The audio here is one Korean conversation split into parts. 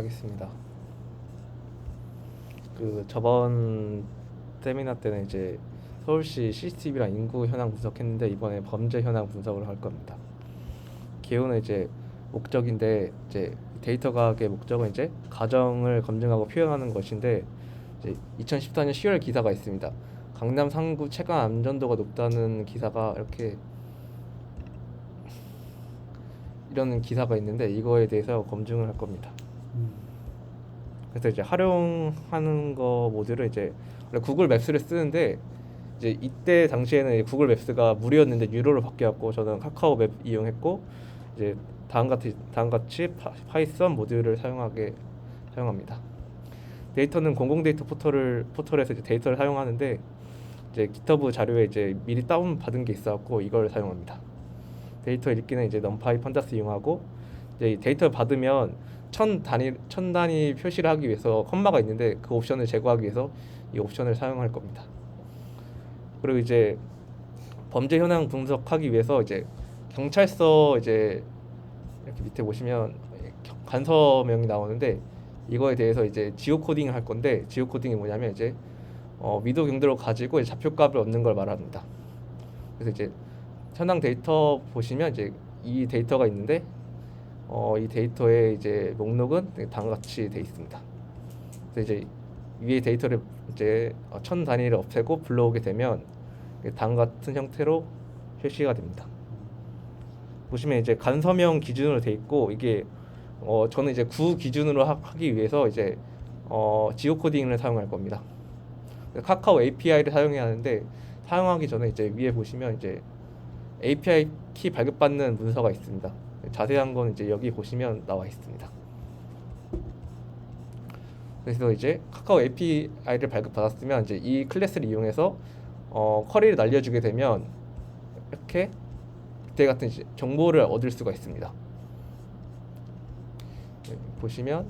하겠습니다. 그 저번 세미나 때는 이제 서울시 CCTV랑 인구 현황 분석했는데 이번에 범죄 현황 분석을 할 겁니다. 기호는 이제 목적인데 이제 데이터 과학의 목적은 이제 가정을 검증하고 표현하는 것인데 이제 2014년 10월 기사가 있습니다. 강남 상구 체감 안전도가 높다는 기사가 이렇게 이런 기사가 있는데 이거에 대해서 검증을 할 겁니다. 그래서 이제 활용하는 거 모듈을 이제 원래 구글 맵스를 쓰는데 이제 이때 당시에는 이 구글 맵스가 무료였는데 유료로 바뀌었고 저는 카카오 맵 이용했고 이제 다음 같이 다음 같이 파, 파이썬 모듈을 사용하게 사용합니다. 데이터는 공공 데이터 포털을 포털에서 이제 데이터를 사용하는데 이제 GitHub 자료에 이제 미리 다운 받은 게 있어갖고 이걸 사용합니다. 데이터 읽기는 이제 넘파이 판다스 이용하고 이제 이 데이터를 받으면 천 단위 천 단위 표시를 하기 위해서 컴마가 있는데 그 옵션을 제거하기 위해서 이 옵션을 사용할 겁니다. 그리고 이제 범죄 현황 분석하기 위해서 이제 경찰서 이제 이렇게 밑에 보시면 간서명이 나오는데 이거에 대해서 이제 지오 코딩을 할 건데 지오 코딩이 뭐냐면 이제 어, 위도 경도를 가지고 좌표값을 얻는 걸 말합니다. 그래서 이제 현황 데이터 보시면 이제 이 데이터가 있는데 어, 이 데이터의 이제 목록은 다음과 같이 돼 있습니다. 그래서 이제 위에 데이터를 이제 어, 천 단위를 없애고 불러오게 되면 다음 같은 형태로 표시가 됩니다. 보시면 이제 간서명 기준으로 돼 있고 이게 어 저는 이제 구 기준으로 하, 기 위해서 이제 어 지오 코딩을 사용할 겁니다. 카카오 API를 사용해야 하는데 사용하기 전에 이제 위에 보시면 이제 API 키 발급받는 문서가 있습니다. 자세한 건 이제 여기 보시면 나와 있습니다. 그래서 이제 카카오 API를 발급받았으면 이제 이 클래스를 이용해서 어, 쿼리를 날려주게 되면 이렇게 그때 같은 정보를 얻을 수가 있습니다. 네, 보시면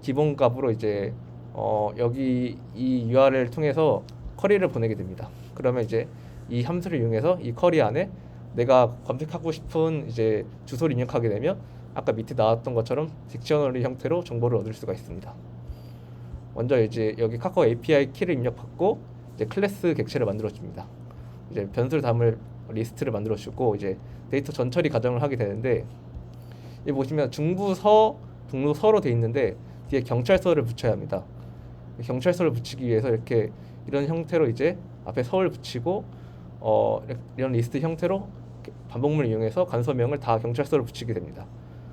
기본 값으로 이제 어, 여기 이 URL을 통해서 쿼리를 보내게 됩니다. 그러면 이제 이 함수를 이용해서 이 쿼리 안에 내가 검색하고 싶은 이제 주소를 입력하게 되면 아까 밑에 나왔던 것처럼 딕셔너리 형태로 정보를 얻을 수가 있습니다. 먼저 이제 여기 카카오 API 키를 입력받고 이제 클래스 객체를 만들어 줍니다. 이제 변수를 담을 리스트를 만들어 주고 이제 데이터 전처리 과정을 하게 되는데 여기 보시면 중부서 북로서로 돼 있는데 뒤에 경찰서를 붙여야 합니다. 경찰서를 붙이기 위해서 이렇게 이런 형태로 이제 앞에 서울 붙이고 어 이런 리스트 형태로 반복문을 이용해서 간서명을 다 경찰서를 붙이게 됩니다.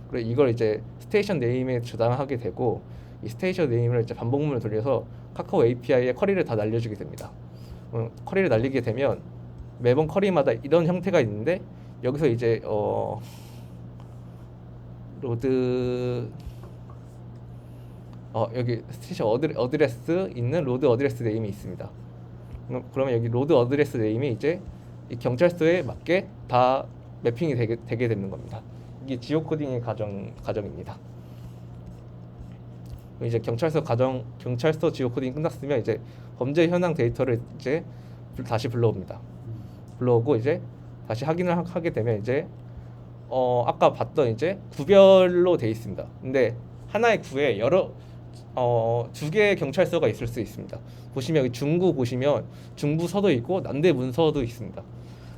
그리고 이걸 이제 스테이션 네임에 저장하게 되고 이 스테이션 네임을 이제 반복문을 돌려서 카카오 API에 쿼리를 다 날려주게 됩니다. 음, 쿼리를 날리게 되면 매번 쿼리마다 이런 형태가 있는데 여기서 이제 어 로드 어 여기 스테이션 어드, 어드레스 있는 로드 어드레스 네임이 있습니다. 그러면 여기 로드 어드레스 네임이 이제 이 경찰서에 맞게 다 매핑이 되게, 되게 되는 겁니다. 이게 지오 코딩의 과정 과정입니다. 이제 경찰서 가정 경찰서 지오 코딩 끝났으면 이제 범죄 현황 데이터를 이제 불- 다시 불러옵니다. 불러오고 이제 다시 확인을 하- 하게 되면 이제 어 아까 봤던 이제 구별로 돼 있습니다. 근데 하나의 구에 여러 어 두 개의 경찰서가 있을 수 있습니다. 보시면 여기 중구 보시면 중부 서도 있고 남대 문서도 있습니다.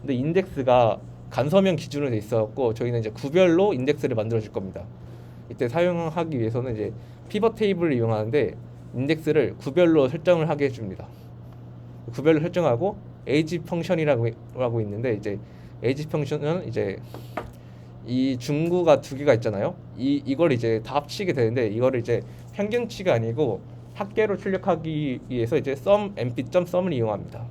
근데 인덱스가 간서명 기준으로 돼 있어갖고 저희는 이제 구별로 인덱스를 만들어 줄 겁니다. 이때 사용하기 위해서는 이제 피벗 테이블을 이용하는데 인덱스를 구별로 설정을 하게 해줍니다. 구별로 설정하고 age 펑션이라고 라고 있는데 이제 age 펑션은 이제 이 중구가 두 개가 있잖아요. 이 이걸 이제 다 합치게 되는데 이거를 이제 평균치가 아니고 합계로 출력하기 위해서 이제 sum mp.sum을 이용합니다.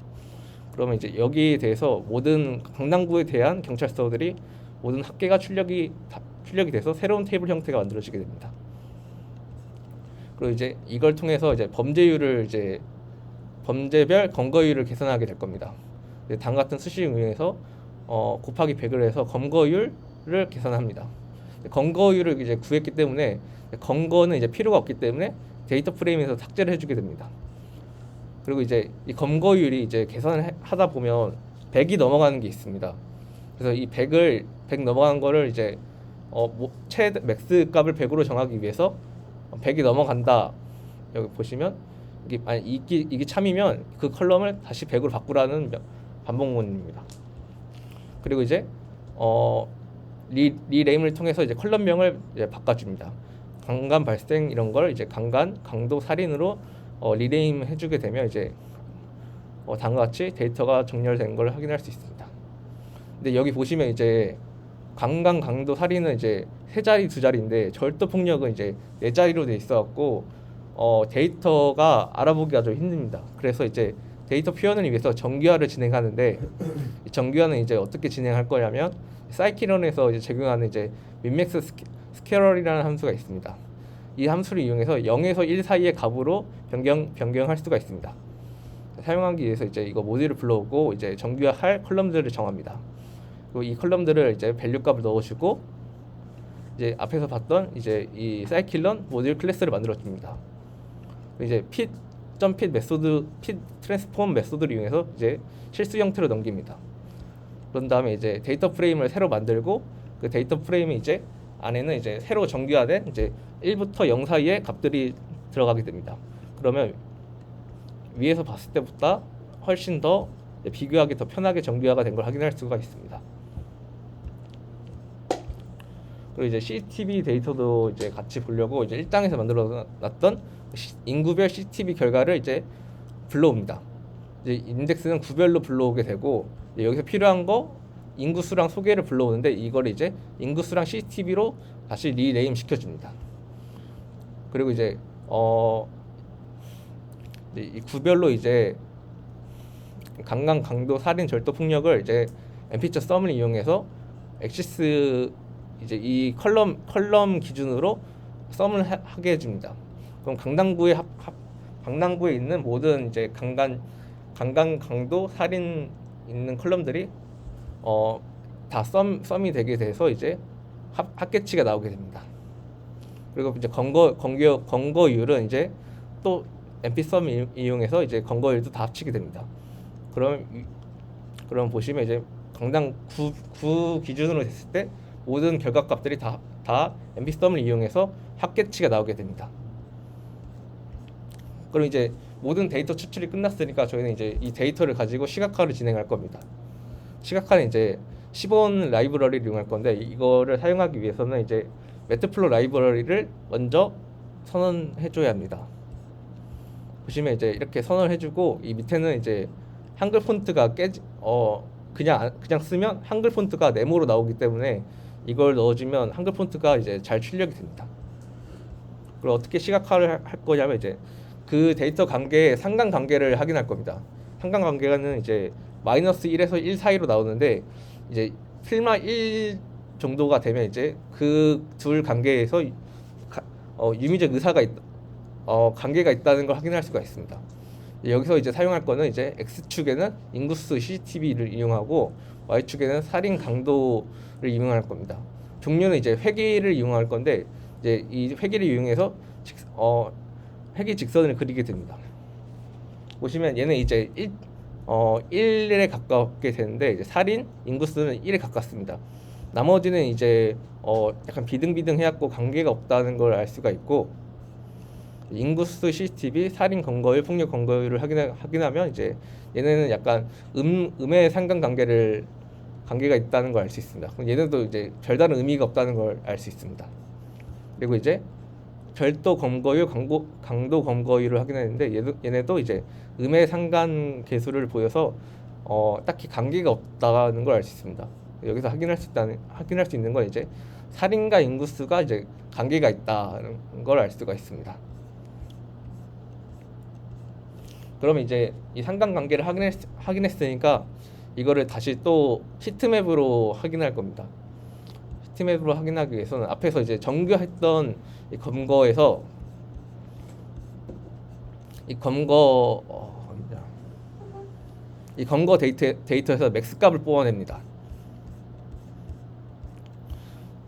그러면 이제 여기에 대해서 모든 강남구에 대한 경찰서들이 모든 합계가 출력이 다, 출력이 돼서 새로운 테이블 형태가 만들어지게 됩니다. 그리고 이제 이걸 통해서 이제 범죄율을 이제 범죄별 검거율을 계산하게 될 겁니다. 다음 같은 수식을 이용해서 어, 곱하기 100을 해서 검거율을 계산합니다. 검거율을 이제 구했기 때문에 검거는 이제 필요가 없기 때문에 데이터 프레임에서 삭제를 해주게 됩니다. 그리고 이제 이 검거율이 이제 계산을 해- 하다 보면 100이 넘어가는 게 있습니다. 그래서 이 100을 100 넘어간 거를 이제 어, 뭐, 최대 맥스 값을 100으로 정하기 위해서 100이 넘어간다. 여기 보시면 이게 아니 이게 이게 참이면 그 컬럼을 다시 100으로 바꾸라는 명- 반복문입니다. 그리고 이제 어 리, 리레임을 통해서 이제 컬럼명을 이제 바꿔줍니다. 강간 발생 이런 걸 이제 강간, 강도, 살인으로 어, 리레임 해주게 되면 이제 어, 다음과 같이 데이터가 정렬된 걸 확인할 수 있습니다. 근데 여기 보시면 이제 강간, 강도, 살인은 이제 세 자리, 두 자리인데 절도 폭력은 이제 네 자리로 돼 있어갖고 어, 데이터가 알아보기가 좀 힘듭니다. 그래서 이제 데이터 표현을 위해서 정규화를 진행하는데 이 정규화는 이제 어떻게 진행할 거냐면 사이키론에서 이제 적용하는 이제 민맥스 스케, 스케럴이라는 함수가 있습니다. 이 함수를 이용해서 0에서 1 사이의 값으로 변경 변경할 수가 있습니다. 사용하기 위해서 이제 이거 모듈을 불러오고 이제 정규화할 컬럼들을 정합니다. 그리고 이 컬럼들을 이제 밸류 값을 넣어주고 이제 앞에서 봤던 이제 이 사이클론 모듈 클래스를 만들어 줍니다. 이제 핏 점핏 메소드 핏 트랜스폼 메소드를 이용해서 이제 실수 형태로 넘깁니다. 그런 다음에 이제 데이터 프레임을 새로 만들고 그 데이터 프레임이 이제 안에는 이제 새로 정규화된 이제 1부터 0 사이의 값들이 들어가게 됩니다. 그러면 위에서 봤을 때보다 훨씬 더 비교하기 더 편하게 정규화가 된 걸 확인할 수가 있습니다. 그리고 이제 CCTV 데이터도 이제 같이 보려고 이제 1장에서 만들어 놨던 시- 인구별 CCTV 결과를 이제 불러옵니다. 이제 인덱스는 구별로 불러오게 되고 여기서 필요한 거 인구수랑 소개를 불러오는데 이걸 이제 인구수랑 CCTV로 다시 리네임 시켜줍니다. 그리고 이제 어 이 구별로 이제 강간, 강도, 살인, 절도, 폭력을 이제 엠피처 썸을 이용해서 엑시스 이제 이 컬럼 컬럼 기준으로 썸을 하, 하게 해줍니다. 그럼 강남구에 합, 합 강남구에 있는 모든 이제 강간 강간 강도 살인 있는 컬럼들이 어 다 썸 썸이 되게 돼서 이제 합, 합계치가 나오게 됩니다. 그리고 이제 건거 건거 건거율은 이제 또 MP 썸 이- 이용해서 이제 건거율도 다 합치게 됩니다. 그럼 이- 그럼 보시면 이제 강당 구, 구 기준으로 됐을 때 모든 결과값들이 다, 다 MP 썸을 이용해서 합계치가 나오게 됩니다. 그럼 이제 모든 데이터 추출이 끝났으니까 저희는 이제 이 데이터를 가지고 시각화를 진행할 겁니다. 시각화는 이제 10원 라이브러리를 이용할 건데 이거를 사용하기 위해서는 이제 매트플로 라이브러리를 먼저 선언해 줘야 합니다. 보시면 이제 이렇게 선언을 해주고 이 밑에는 이제 한글 폰트가 깨지 어 그냥 안- 그냥 쓰면 한글 폰트가 네모로 나오기 때문에 이걸 넣어주면 한글 폰트가 이제 잘 출력이 됩니다. 그리고 어떻게 시각화를 할- 할 거냐면 이제 그 데이터 관계의 상관 관계를 확인할 겁니다. 상관 관계는 이제 마이너스 1에서 1 사이로 나오는데 이제 필마 1 정도가 되면 이제 그 둘 관계에서 가- 어, 유미적 의사가 있, 어, 관계가 있다는 걸 확인할 수가 있습니다. 여기서 이제 사용할 거는 이제 x축에는 인구수 CCTV를 이용하고 y축에는 살인 강도를 이용할 겁니다. 종류는 이제 회기를 이용할 건데 이제 이 회기를 이용해서 직, 어, 회기 직선을 그리게 됩니다. 보시면 얘는 이제 1, 어, 1에 가깝게 되는데 이제 살인 인구수는 1에 가깝습니다. 나머지는 이제 어, 약간 비등비등해갖고 관계가 없다는 걸 알 수가 있고 인구수 CCTV 살인 건거율 폭력 건거율을 확인하, 확인하면 이제 얘네는 약간 음 음의 상관 관계를 관계가 있다는 걸 알 수 있습니다. 그럼 얘네도 이제 별다른 의미가 없다는 걸 알 수 있습니다. 그리고 이제 절도 검거율, 강도, 강도 검거율을 확인했는데 얘도, 얘네도 이제 음의 상관 계수를 보여서 어, 딱히 관계가 없다는 걸 알 수 있습니다. 여기서 확인할 수 있다는 확인할 수 있는 건 이제 살인과 인구수가 이제 관계가 있다는 걸 알 수가 있습니다. 그러면 이제 이 상관관계를 확인했, 확인했으니까 이거를 다시 또 시트맵으로 확인할 겁니다. 시트맵으로 확인하기 위해서는 앞에서 이제 정규했던 이 검거에서 이 검거 어. 이 검거 데이터 데이터에서 맥스 값을 뽑아냅니다.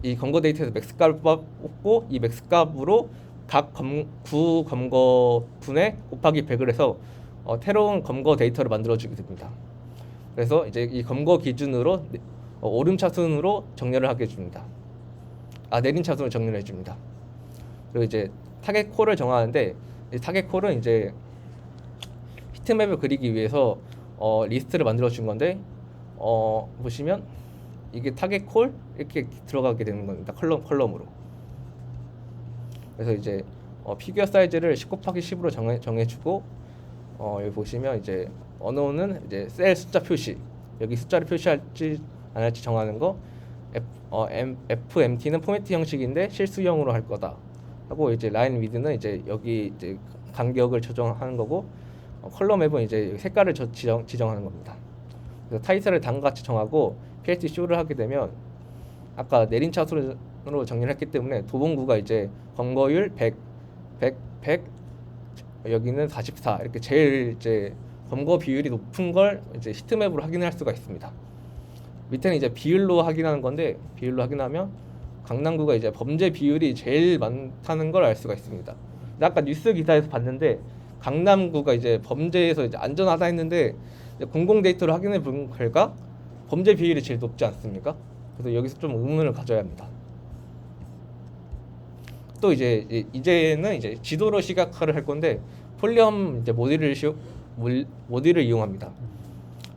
이 검거 데이터에서 맥스 값을 뽑고 이 맥스 값으로 각 검, 구 검거 분에 곱하기 100을 해서 어, 새로운 검거 데이터를 만들어 주게 됩니다. 그래서 이제 이 검거 기준으로 네- 어, 오름 차순으로 정렬을 하게 해줍니다. 아 내림 차순으로 정렬해 줍니다. 그리고 이제 타겟 콜을 정하는데 이 타겟 콜은 이제 히트맵을 그리기 위해서 어, 리스트를 만들어 준 건데 어, 보시면 이게 타겟 콜 이렇게 들어가게 되는 겁니다. 컬럼 컬럼으로. 그래서 이제 어, 피규어 사이즈를 10 곱하기 10으로 정해 정해주고 어, 여기 보시면 이제 언어는 이제 셀 숫자 표시 여기 숫자를 표시할지 안 할지 정하는 거 F, 어, M, FMT는 포매트 형식인데 실수형으로 할 거다 하고 이제 라인 위드는 이제 여기 이제 간격을 조정하는 거고 어, 컬러 맵은 이제 색깔을 저, 지정, 지정하는 겁니다. 그래서 타이틀을 다음과 같이 정하고 PLT 쇼를 하게 되면 아까 내린 차수로 정리를 했기 때문에 도봉구가 이제 검거율 100, 100, 100 여기는 44 이렇게 제일 이제 검거 비율이 높은 걸 이제 히트맵으로 확인할 수가 있습니다. 밑에는 이제 비율로 확인하는 건데 비율로 확인하면 강남구가 이제 범죄 비율이 제일 많다는 걸 알 수가 있습니다. 아까 뉴스 기사에서 봤는데 강남구가 이제 범죄에서 이제 안전하다 했는데 이제 공공 데이터를 확인해 본 결과 범죄 비율이 제일 높지 않습니까? 그래서 여기서 좀 의문을 가져야 합니다. 또 이제 이- 이제는 이제 지도로 시각화를 할 건데 폴리엄 이제 모듈을 시 모듈을 이용합니다.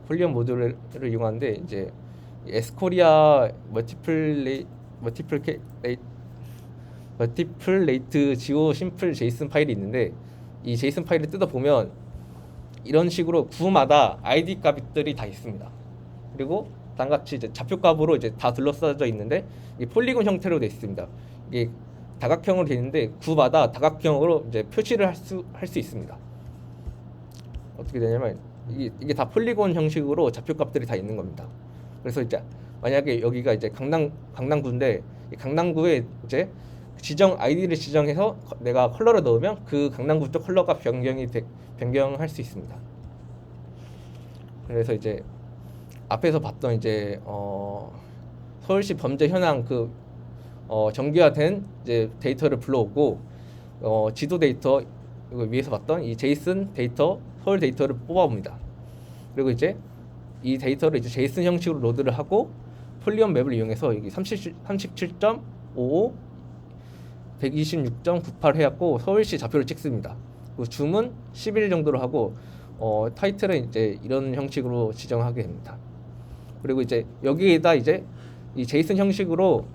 폴리엄 모듈을 이용하는데 이제 에스코리아 멀티플레이 멀티플레이 멀티플레이트 지오 심플 제이슨 파일이 있는데 이 제이슨 파일을 뜯어 보면 이런 식으로 구마다 아이디 값들이 다 있습니다. 그리고 다같이 이제 좌표 값으로 이제 다 둘러싸져 있는데 이게 폴리곤 형태로 되어 있습니다. 이게 다각형으로 되어 있는데 구마다 다각형으로 이제 표시를 할 수 할 수 있습니다. 어떻게 되냐면 이게, 이게 다 폴리곤 형식으로 좌표 값들이 다 있는 겁니다. 그래서 이제 만약에 여기가 이제 강남 강남구인데 이 강남구에 이제 지정 아이디를 지정해서 거- 내가 컬러를 넣으면 그 강남구 쪽 컬러가 변경이 되, 변경할 수 있습니다. 그래서 이제 앞에서 봤던 이제 어 서울시 범죄 현황 그 어, 정규화된 이제 데이터를 불러오고 어, 지도 데이터 위에서 봤던 이 제이슨 데이터 서울 데이터를 뽑아봅니다. 그리고 이제 이 데이터를 이제 제이슨 형식으로 로드를 하고 폴리온 맵을 이용해서 여기 37.55 126.98 해갖고 서울시 좌표를 찍습니다. 그리고 줌은 11 정도로 하고 어, 타이틀은 이제 이런 형식으로 지정하게 됩니다. 그리고 이제 여기에다 이제 이 제이슨 형식으로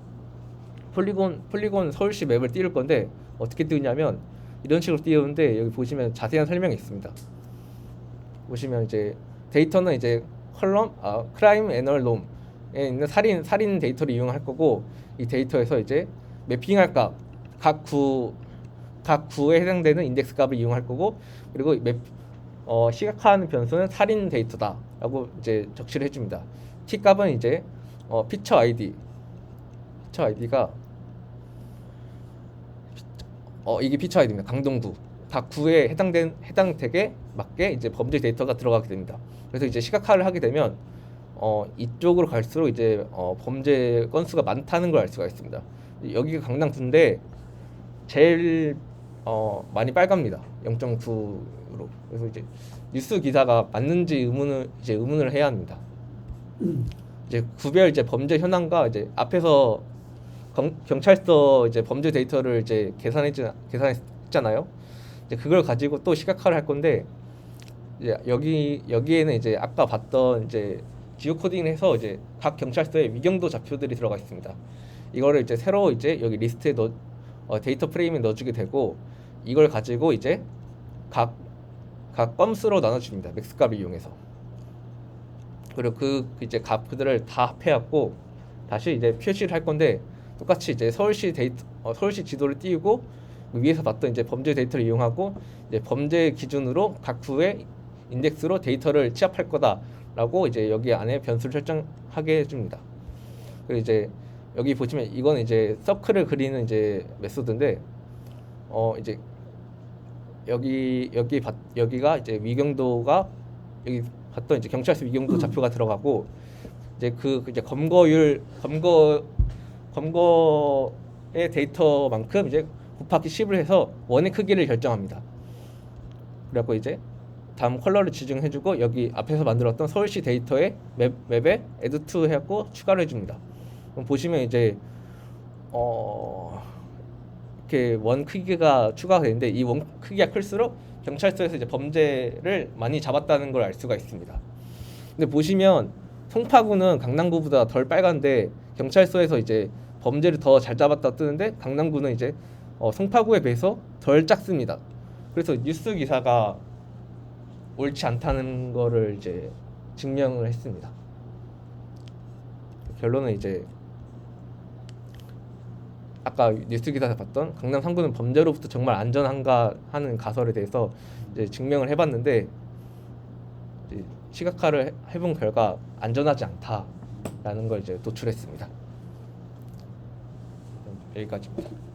폴리곤 폴리곤 서울시 맵을 띄울 건데 어떻게 띄우냐면 이런 식으로 띄우는데 여기 보시면 자세한 설명이 있습니다. 보시면 이제 데이터는 이제 컬럼 아 크라임 애널 롬에 있는 살인 살인 데이터를 이용할 거고 이 데이터에서 이제 매핑할 값각 구 각 구에 해당되는 인덱스 값을 이용할 거고 그리고 맵 어, 시각화하는 변수는 살인 데이터다라고 이제 적시를 해줍니다. 키 값은 이제 어, 피처 아이디 피처 아이디가 어 이게 피처 아이디입니다. 강동구 각 구에 해당된 해당되게 맞게 이제 범죄 데이터가 들어가게 됩니다. 그래서 이제 시각화를 하게 되면 어 이쪽으로 갈수록 이제 어 범죄 건수가 많다는 걸 알 수가 있습니다. 여기가 강남구인데 제일 어 많이 빨갑니다. 0.9로. 그래서 이제 뉴스 기사가 맞는지 의문을 이제 의문을 해야 합니다. 이제 구별 이제 범죄 현황과 이제 앞에서 경, 경찰서 이제 범죄 데이터를 이제 계산했지 계산했잖아요. 이제 그걸 가지고 또 시각화를 할 건데 이제 여기 여기에는 이제 아까 봤던 이제 지오 코딩해서 이제 각 경찰서에 위경도 좌표들이 들어가 있습니다. 이거를 이제 새로 이제 여기 리스트에 넣 어, 데이터 프레임에 넣어주게 되고 이걸 가지고 이제 각각 건수로 나눠줍니다. 맥스 값을 이용해서. 그리고 그 이제 값들을 다 합해갖고 다시 이제 표시를 할 건데 똑같이 이제 서울시 데이터 어, 서울시 지도를 띄우고 위에서 봤던 이제 범죄 데이터를 이용하고 이제 범죄 기준으로 각 구의 인덱스로 데이터를 취합할 거다라고 이제 여기 안에 변수를 설정하게 해줍니다. 그리고 이제 여기 보시면 이건 이제 서클을 그리는 이제 메소드인데 어 이제 여기 여기 봤 여기가 이제 위경도가 여기 봤던 이제 경찰서 위경도 좌표가 들어가고 이제 그 이제 검거율 검거 검거의 데이터만큼 이제 곱하기 10을 해서 원의 크기를 결정합니다. 그래갖고 이제 다음 컬러를 지정해주고 여기 앞에서 만들었던 서울시 데이터의 맵, 맵에 add to 해갖고 추가를 해줍니다. 그럼 보시면 이제 어 이렇게 원 크기가 추가가 되는데 이 원 크기가 클수록 경찰서에서 이제 범죄를 많이 잡았다는 걸 알 수가 있습니다. 근데 보시면 송파구는 강남구보다 덜 빨간데 경찰서에서 이제 범죄를 더 잘 잡았다 뜨는데 강남구는 이제 어, 송파구에 비해서 덜 작습니다. 그래서 뉴스 기사가 옳지 않다는 거를 이제 증명을 했습니다. 결론은 이제 아까 뉴스 기사에서 봤던 강남 3구는 범죄로부터 정말 안전한가 하는 가설에 대해서 이제 증명을 해봤는데 시각화를 해- 해본 결과 안전하지 않다 라는 걸 이제 도출했습니다. 여기까지입니다.